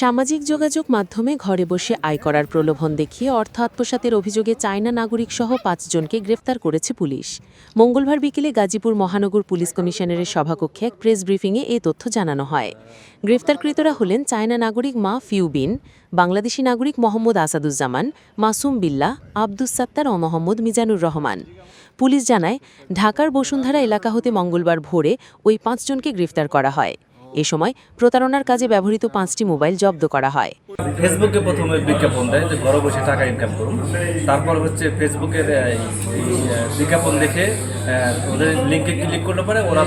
সামাজিক যোগাযোগ মাধ্যমে ঘরে বসে আয় করার প্রলোভন দেখিয়ে অর্থ আত্মসাতের অভিযোগে চায়না নাগরিক সহ পাঁচজনকে গ্রেফতার করেছে পুলিশ। মঙ্গলবার বিকেলে গাজীপুর মহানগর পুলিশ কমিশনারের সভাকক্ষে এক প্রেস ব্রিফিংয়ে এ তথ্য জানানো হয়। গ্রেফতারকৃতরা হলেন চায়না নাগরিক মা ফিউবিন বাংলাদেশি নাগরিক মোহাম্মদ আসাদুজ্জামান, মাসুম বিল্লা, আব্দুস সাত্তার ও মোহাম্মদ মিজানুর রহমান। পুলিশ জানায়, ঢাকার বসুন্ধরা এলাকা হতে মঙ্গলবার ভোরে ওই পাঁচজনকে গ্রেফতার করা হয়। এ সময় প্রতারণার কাজে ব্যবহৃত পাঁচটি মোবাইল জব্দ করা হয়। ফেসবুকে প্রথমে বিজ্ঞাপন দেয় যে ঘরে বসে টাকা ইনকাম করুন। তারপর হচ্ছে ফেসবুকের বিজ্ঞাপন দেখে ওদের লিঙ্কে ক্লিক করলে পরে ওরা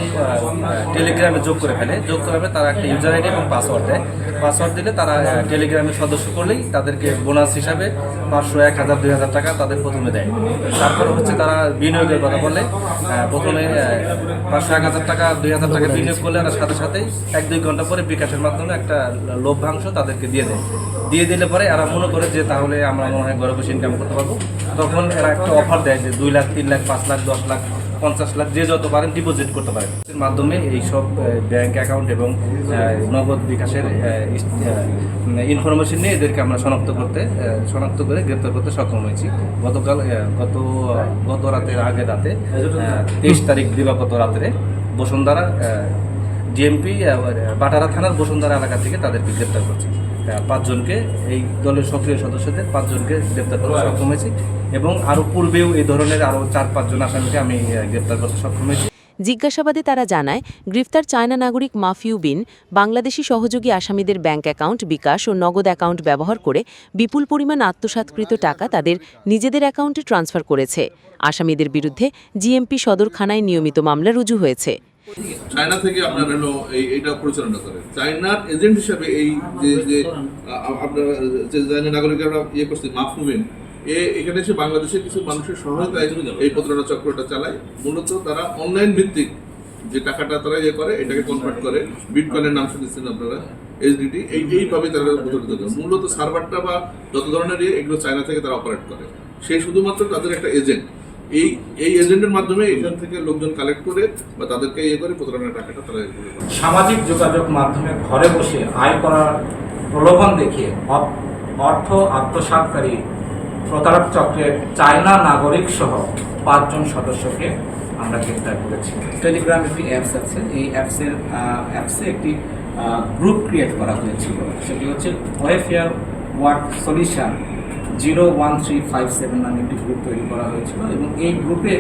টেলিগ্রামে যোগ করে ফেলে। যোগ করে ফেলে তারা একটা ইউজার আইডি এবং পাসওয়ার্ড দেয়। পাসওয়ার্ড দিলে তারা টেলিগ্রামের সদস্য করলেই তাদেরকে বোনাস হিসাবে পাঁচশো এক হাজার দুই হাজার টাকা তাদের প্রথমে দেয়। তারপরে হচ্ছে তারা বিনিয়োগের কথা আহ, প্রথমে পাঁচশো এক হাজার টাকা দুই হাজার টাকা বিনিয়োগ করলে আর সাথে সাথেই এক দুই ঘণ্টা পরে বিকাশের মাধ্যমে একটা লভ্যাংশ তাদেরকে দিয়ে দেয়। দিয়ে দিলে পরে এরা মনে করে যে তাহলে আমরা মনে হয় ঘরে বসে ইনকাম করতে পারব। তখন এরা একটা অফার দেয় যে দুই লাখ, তিন লাখ, পাঁচ লাখ, দশ লাখ, পঞ্চাশ লাখ, যে যত পারেন ডিপোজিট করতে পারেন। এর মাধ্যমে এইসব ব্যাংক অ্যাকাউন্ট এবং নগদ বিকাশের ইনফরমেশন নিয়ে এদেরকে আমরা শনাক্ত করতে শনাক্ত করে গ্রেপ্তার করতে সক্ষম হয়েছি। গতকাল গত গত রাতের আগে রাতে তেইশ তারিখ দিবাগত রাত্রে বসুন্ধরা ডিএমপি বাটারা থানার বসুন্ধরা এলাকা থেকে তাদেরকে গ্রেপ্তার করছে। পাঁচজনকে এই দলের সক্রিয় সদস্যদের পাঁচজনকে গ্রেপ্তার করতে সক্ষম হয়েছি এবং আরও পূর্বেও এই ধরনের আরও চার পাঁচজন আসামিকে আমি গ্রেপ্তার করতে সক্ষম হয়েছি। জিজ্ঞাসাবাদে তারা জানায় গ্রেফতার চায়না নাগরিক মাফিউ বিন বাংলাদেশি সহযোগী আসামিদের ব্যাংক অ্যাকাউন্ট বিকাশ ও নগদ অ্যাকাউন্ট ব্যবহার করে বিপুল পরিমাণ আত্মসাৎকৃত টাকা তাদের নিজেদের অ্যাকাউন্টে ট্রান্সফার করেছে। আসামিদের বিরুদ্ধে জিএমপি সদর খানায় নিয়মিত মামলা রুজু হয়েছে। চায়না থেকে আপনার হলো এই এইটা পরিচালনা করে। চায়নার এজেন্ট হিসাবে এই যে যে আপনার যে ইয়ে করছি এ এখানে এসে বাংলাদেশের কিছু মানুষের সহায়তায় এই প্রতারণা চক্রটা চালায়। মূলত তারা অনলাইন ভিত্তিক যে টাকাটা তারা ইয়ে করে এটাকে কনভার্ট করে। বিটকয়েনের নাম শুনেছেন আপনারা এইচডিটি এই এইভাবে তারা প্রতারিত করে মূলত সার্ভারটা বা যত ধরনের ইয়ে এগুলো চায়না থেকে তারা অপারেট করে। সেই শুধুমাত্র তাদের একটা এজেন্ট এই এই এজেন্টের মাধ্যমে এখান থেকে লোকজন কালেক্ট করে বা তাদেরকে ইয়ে করে প্রতারণার টাকাটা তারা সামাজিক যোগাযোগ মাধ্যমে ঘরে বসে আয় করার প্রলোভন দেখিয়ে অর্থ আত্মসাৎকারী প্রতারক চক্রের চায়না নাগরিক সহ পাঁচজন সদস্যকে আমরা গ্রেপ্তার করেছি। টেলিগ্রাম একটি অ্যাপস আছে। এই অ্যাপসের অ্যাপসে একটি গ্রুপ ক্রিয়েট করা হয়েছিল। সেটি হচ্ছে Wayfair work solution zero one three five seven নামে একটি গ্রুপ তৈরি করা হয়েছিল এবং এই গ্রুপে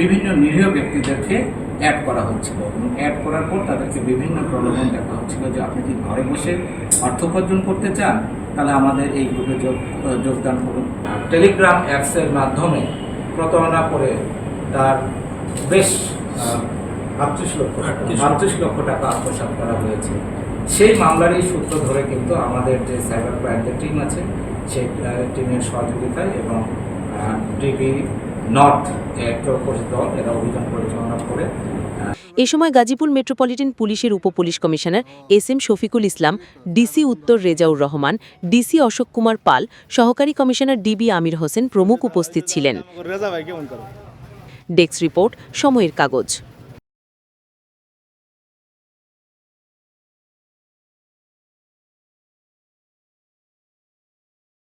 বিভিন্ন নিরীহ ব্যক্তিদেরকে অ্যাড করা হচ্ছিল। এবং অ্যাড করার পর তাদেরকে বিভিন্ন প্রলোভন দেখা হচ্ছিল যে আপনি কি ঘরে বসে অর্থ উপার্জন করতে চান? তাহলে আমাদের এই গ্রুপে যোগ যোগদান করুন। টেলিগ্রাম অ্যাপসের মাধ্যমে প্রতারণা করে তার বেশ আটত্রিশ লক্ষ আটত্রিশ লক্ষ। টাকা আত্মসাৎ করা হয়েছে। সেই মামলারই সূত্র ধরে কিন্তু আমাদের যে সাইবার ক্রাইমদের টিম আছে সেই টিমের সহযোগিতায় এবং ডিবি নর্থ একটা দল এরা অভিযান পরিচালনা করে এ সময় গাজীপুর মেট্রোপলিটন পুলিশের উপপুলিশ commissioner S M Shafiqul Islam DC উত্তর রেজাউর রহমান ডিসি অশোক কুমার পাল সহকারী কমিশনার ডিবি আমির হোসেন প্রমুখ উপস্থিত ছিলেন। ডেস্ক রিপোর্ট সময়ের কাগজ।